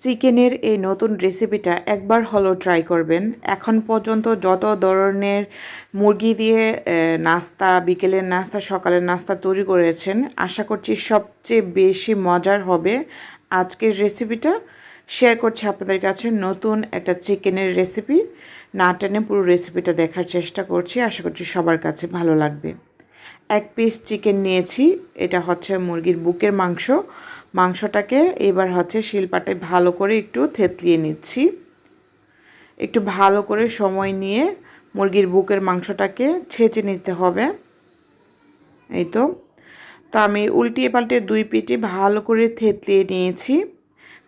চিকেনের এই নতুন রেসিপিটা একবার হলো ট্রাই করবেন। এখন পর্যন্ত যত ধরনের মুরগি দিয়ে নাস্তা, বিকেলের নাস্তা, সকালের নাস্তা তৈরি করেছেন, আশা করছি সবচেয়ে বেশি মজার হবে আজকের রেসিপিটা। শেয়ার করছি আপনাদের কাছে নতুন একটা চিকেনের রেসিপি না টেনে পুরো রেসিপিটা দেখার চেষ্টা করছি, আশা করছি সবার কাছে ভালো লাগবে। এক পিস চিকেন নিয়েছি, এটা হচ্ছে মুরগির বুকের মাংস। মাংসটাকে এবার হচ্ছে শিলপাটায় ভালো করে একটু থেতলিয়ে নিচ্ছি। একটু ভালো করে সময় নিয়ে মুরগির বুকের মাংসটাকে ছেঁচে নিতে হবে। এই তো। তো আমি উল্টিয়ে পাল্টে দুই পিঠে ভালো করে থেতলিয়ে নিয়েছি।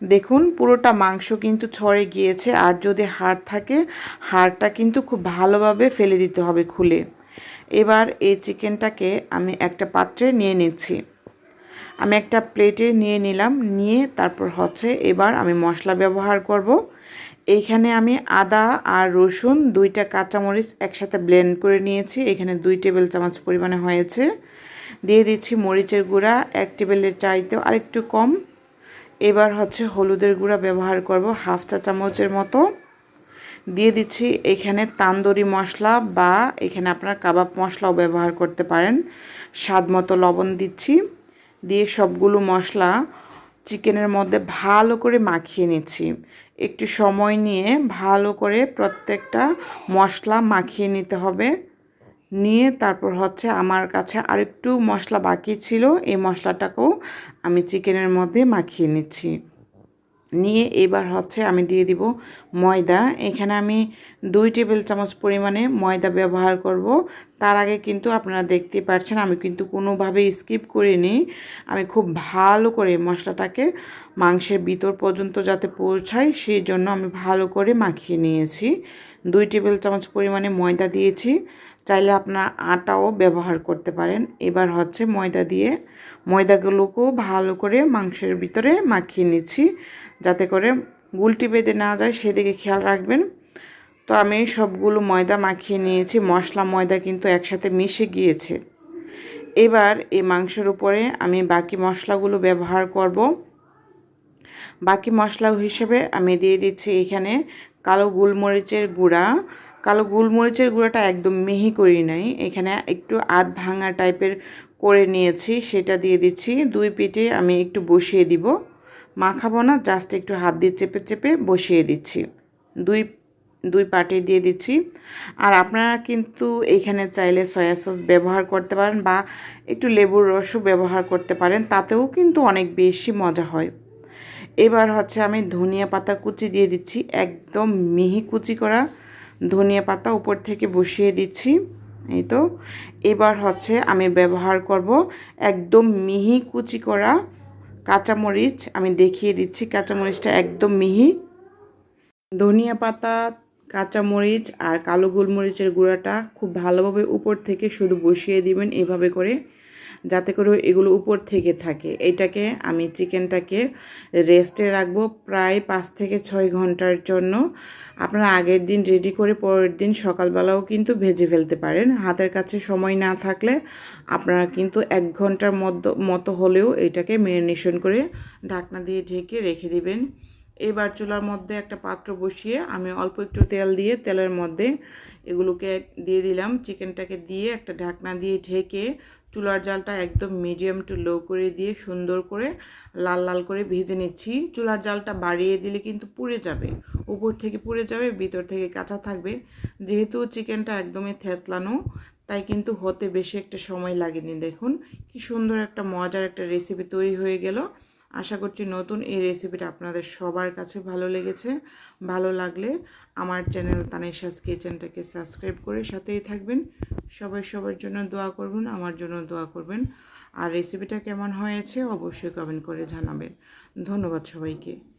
দেখুন, পুরোটা মাংস কিন্তু ছড়ে গিয়েছে, আর যদি হাড় থাকে, হাড়টা কিন্তু খুব ভালোভাবে ফেলে দিতে হবে খুলে। এবার এই চিকেনটাকে আমি একটা পাত্রে নিয়ে নিচ্ছি। আমি একটা প্লেটে নিয়ে নিলাম, নিয়ে তারপর হচ্ছে এবার আমি মশলা ব্যবহার করব। এইখানে আমি আদা আর রসুন দুইটা কাঁচামরিচ একসাথে ব্লেন্ড করে নিয়েছি। এখানে দুই টেবিল চামচ পরিমাণে হয়েছে। দিয়ে দিচ্ছি মরিচের গুঁড়া, এক টেবিলের চাইতেও আরেকটু কম। এবার হচ্ছে হলুদের গুঁড়া ব্যবহার করব হাফ চা চামচের মতো। দিয়ে দিচ্ছি এখানে তান্দুরি মশলা বা এখানে আপনার কাবাব মশলাও ব্যবহার করতে পারেন। স্বাদ মতো লবণ দিচ্ছি। দিয়ে সবগুলো মশলা চিকেনের মধ্যে ভালো করে মাখিয়ে নিচ্ছি। একটু সময় নিয়ে ভালো করে প্রত্যেকটা মশলা মাখিয়ে নিতে হবে। নিয়ে তারপর হচ্ছে আমার কাছে আরেকটু মশলা বাকি ছিল, এই মশলাটাকেও আমি চিকেনের মধ্যে মাখিয়ে নিচ্ছি। নিয়ে এবার হচ্ছে আমি দিয়ে দিব ময়দা। এখানে আমি দুই টেবিল চামচ পরিমাণে ময়দা ব্যবহার করব। তার আগে কিন্তু আপনারা দেখতে পাচ্ছেন আমি কিন্তু কোনোভাবে স্কিপ করিনি। আমি খুব ভালো করে মশলাটাকে মাংসের ভিতর পর্যন্ত যাতে পৌঁছায়, সেই জন্য আমি ভালো করে মাখিয়ে নিয়েছি। দুই টেবিল চামচ পরিমাণে ময়দা দিয়েছি। চাইলে আপনার আটাও ব্যবহার করতে পারেন। এবার হচ্ছে ময়দা দিয়ে ময়দাগুলোকেও ভালো করে মাংসের ভিতরে মাখিয়ে নিচ্ছি। যাতে করে গুলটি বেঁধে না যায়, সেদিকে খেয়াল রাখবেন। তো আমি সবগুলো ময়দা মাখিয়ে নিয়েছি, মশলা, ময়দা কিন্তু একসাথে মিশে গিয়েছে। এবার এই মাংসের উপরে আমি বাকি মশলাগুলো ব্যবহার করব। বাকি মশলা হিসেবে আমি দিয়ে দিচ্ছি এখানে কালো গোলমরিচের গুঁড়া। কালো গোলমরিচের গুঁড়াটা একদম মিহি করি নাই, এখানে একটু আধ ভাঙা টাইপের করে নিয়েছি, সেটা দিয়ে দিচ্ছি। দুই পিঠে আমি একটু বসিয়ে দিব। মাখাবো না জাস্ট একটু হাত দিয়ে চেপে চেপে বসিয়ে দিচ্ছি। দুই দুই পাটে দিয়ে দিচ্ছি। আর আপনারা কিন্তু এইখানে চাইলে সয়া সস ব্যবহার করতে পারেন বা একটু লেবুর রসও ব্যবহার করতে পারেন, তাতেও কিন্তু অনেক বেশি মজা হয়। এবার হচ্ছে আমি ধনিয়া পাতা কুচি দিয়ে দিচ্ছি, একদম মিহি কুচি করা ধনিয়া পাতা উপর থেকে বসিয়ে দিচ্ছি, এই তো। এবার হচ্ছে আমি ব্যবহার করব একদম মিহি কুচি করা কাঁচামরিচ, আমি দেখিয়ে দিচ্ছি কাঁচামরিচটা একদম মিহি। ধনিয়া পাতা, কাঁচামরিচ আর কালো গোলমরিচের গুঁড়াটা খুব ভালোভাবে উপর থেকে শুধু বসিয়ে দিবেন এভাবে করে। যাতে করে এগুলো উপর থেকে থাকে। এটাকে আমি চিকেনটাকে রেস্টে রাখব প্রায় পাঁচ থেকে ছয় ঘণ্টার জন্য। আপনারা আগের দিন রেডি করে পরের দিন সকালবেলাও কিন্তু ভেজে ফেলতে পারেন। হাতের কাছে সময় না থাকলে আপনারা কিন্তু এক ঘণ্টার মধ্য মতো হলেও এটাকে ম্যারিনেশন করে ঢাকনা দিয়ে ঢেকে রেখে দিবেন। এবার চুলার মধ্যে একটা পাত্র বসিয়ে আমি অল্প একটু তেল দিয়ে তেলের মধ্যে এগুলোকে দিয়ে দিলাম। চিকেনটাকে দিয়ে একটা ঢাকনা দিয়ে ঢেকে চুলার জালটা একদম মিডিয়াম টু লো করে দিয়ে সুন্দর করে লাল লাল করে ভেজে নিচ্ছি। চুলার জালটা বাড়িয়ে দিলে কিন্তু পুড়ে যাবে। উপর থেকে পুড়ে যাবে, ভিতর থেকে কাঁচা থাকবে। যেহেতু চিকেনটা একদমই থেতলানো, তাই কিন্তু হতে বেশি একটা সময় লাগেনি। দেখুন, কি সুন্দর একটা মজার একটা রেসিপি তৈরি হয়ে গেল। আশা করছি নতুন এই রেসিপিটা আপনাদের সবার কাছে ভালো লেগেছে। ভালো লাগলে আমার চ্যানেল তানিশাস কিচেনটাকে সাবস্ক্রাইব করে সাথেই থাকবেন। সবাই সবার জন্য দোয়া করবেন, আমার জন্য দোয়া করবেন। আর রেসিপিটা কেমন হয়েছে অবশ্যই কমেন্ট করে জানাবেন। ধন্যবাদ সবাইকে।